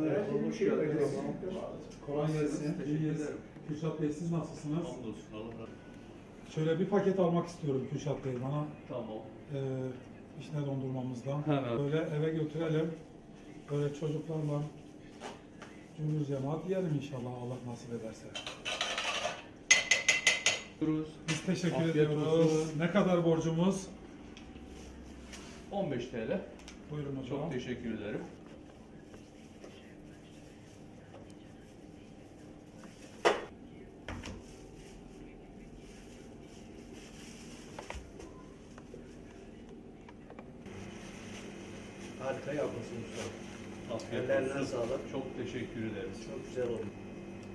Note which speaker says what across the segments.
Speaker 1: Hoş geldiniz.
Speaker 2: Kolay gelsin.
Speaker 1: Teşekkür
Speaker 2: İyiyiz.
Speaker 1: ederim.
Speaker 2: Kürşat Bey siz nasılsınız?
Speaker 1: Hamdolsun Allah razı olsun.
Speaker 2: Şöyle bir paket almak istiyorum Kürşat Bey bana
Speaker 1: Tamam.
Speaker 2: e, işine dondurmamızdan.
Speaker 1: Hemen.
Speaker 2: Böyle eve götürelim. Böyle çocuklarla cümle cemaat yiyelim inşallah Allah nasip ederse.
Speaker 1: Buyuruz.
Speaker 2: Biz teşekkür
Speaker 1: Afiyet
Speaker 2: ediyoruz.
Speaker 1: olsun.
Speaker 2: Ne kadar borcumuz?
Speaker 1: 15 TL.
Speaker 2: Buyurun hocam.
Speaker 1: Çok teşekkür ederim.
Speaker 3: Harika yapmışsın usta.
Speaker 1: Olsun.
Speaker 3: sağlık.
Speaker 1: Çok teşekkür ederiz.
Speaker 3: Çok güzel oldu.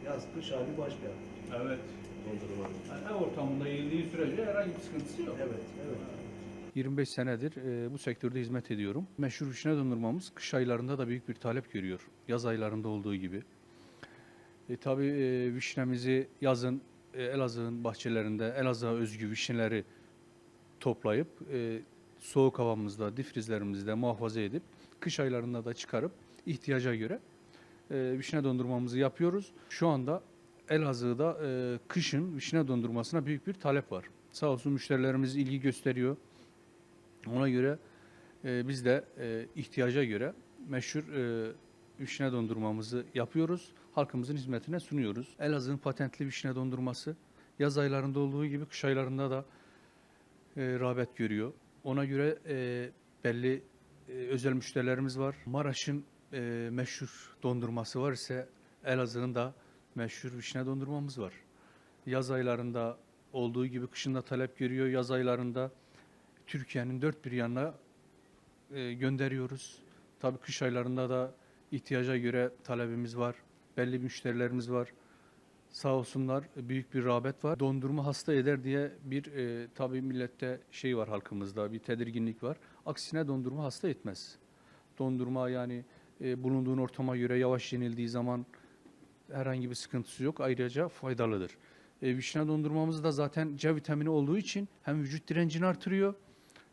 Speaker 3: Yaz kış hali başka.
Speaker 1: Evet.
Speaker 3: Dondurmanın.
Speaker 1: Yani ev ortamında yenildiği sürece herhangi bir sıkıntısı yok.
Speaker 3: Evet, evet.
Speaker 4: 25 senedir e, bu sektörde hizmet ediyorum. Meşhur vişne dondurmamız kış aylarında da büyük bir talep görüyor. Yaz aylarında olduğu gibi. E, tabii e, vişnemizi yazın e, Elazığ'ın bahçelerinde Elazığ'a özgü vişneleri toplayıp e, soğuk havamızda, difrizlerimizde muhafaza edip kış aylarında da çıkarıp ihtiyaca göre e, vişne dondurmamızı yapıyoruz. Şu anda Elazığ'da e, kışın vişne dondurmasına büyük bir talep var. Sağ olsun müşterilerimiz ilgi gösteriyor. Ona göre e, biz de e, ihtiyaca göre meşhur e, vişne dondurmamızı yapıyoruz. Halkımızın hizmetine sunuyoruz. Elazığ'ın patentli vişne dondurması yaz aylarında olduğu gibi kış aylarında da e, rağbet görüyor. Ona göre e, belli e, özel müşterilerimiz var. Maraş'ın e, meşhur dondurması var ise Elazığ'ın da meşhur vişne dondurmamız var. Yaz aylarında olduğu gibi kışında talep görüyor. Yaz aylarında Türkiye'nin dört bir yanına e, gönderiyoruz. Tabii kış aylarında da ihtiyaca göre talebimiz var. Belli müşterilerimiz var. Sağ olsunlar büyük bir rağbet var. Dondurma hasta eder diye bir e, tabii millette şey var halkımızda bir tedirginlik var. Aksine dondurma hasta etmez. Dondurma yani e, bulunduğun ortama göre yavaş yenildiği zaman herhangi bir sıkıntısı yok. Ayrıca faydalıdır. E, vişne dondurmamız da zaten C vitamini olduğu için hem vücut direncini artırıyor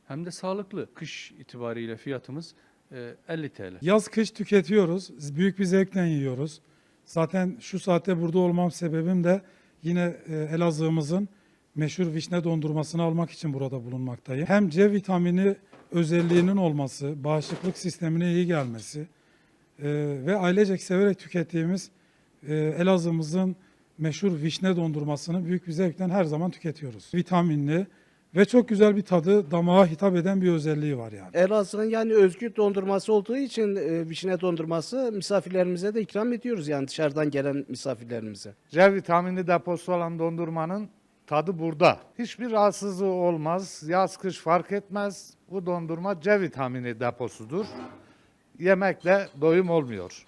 Speaker 4: hem de sağlıklı. Kış itibariyle fiyatımız e, 50 TL.
Speaker 2: Yaz kış tüketiyoruz. Büyük bir zevkle yiyoruz. Zaten şu saatte burada olmam sebebim de yine e, Elazığ'ımızın meşhur vişne dondurmasını almak için burada bulunmaktayım. Hem C vitamini özelliğinin olması, bağışıklık sistemine iyi gelmesi e, ve ailecek severek tükettiğimiz e, Elazığ'ımızın meşhur vişne dondurmasını büyük bir zevkten her zaman tüketiyoruz. Vitaminli ve çok güzel bir tadı, damağa hitap eden bir özelliği var yani.
Speaker 3: Elazığ'ın yani özgü dondurması olduğu için e, vişne dondurması misafirlerimize de ikram ediyoruz yani dışarıdan gelen misafirlerimize.
Speaker 5: C vitamini deposu olan dondurmanın tadı burada. Hiçbir rahatsızlığı olmaz. Yaz kış fark etmez. Bu dondurma C vitamini deposudur. Yemekle doyum olmuyor.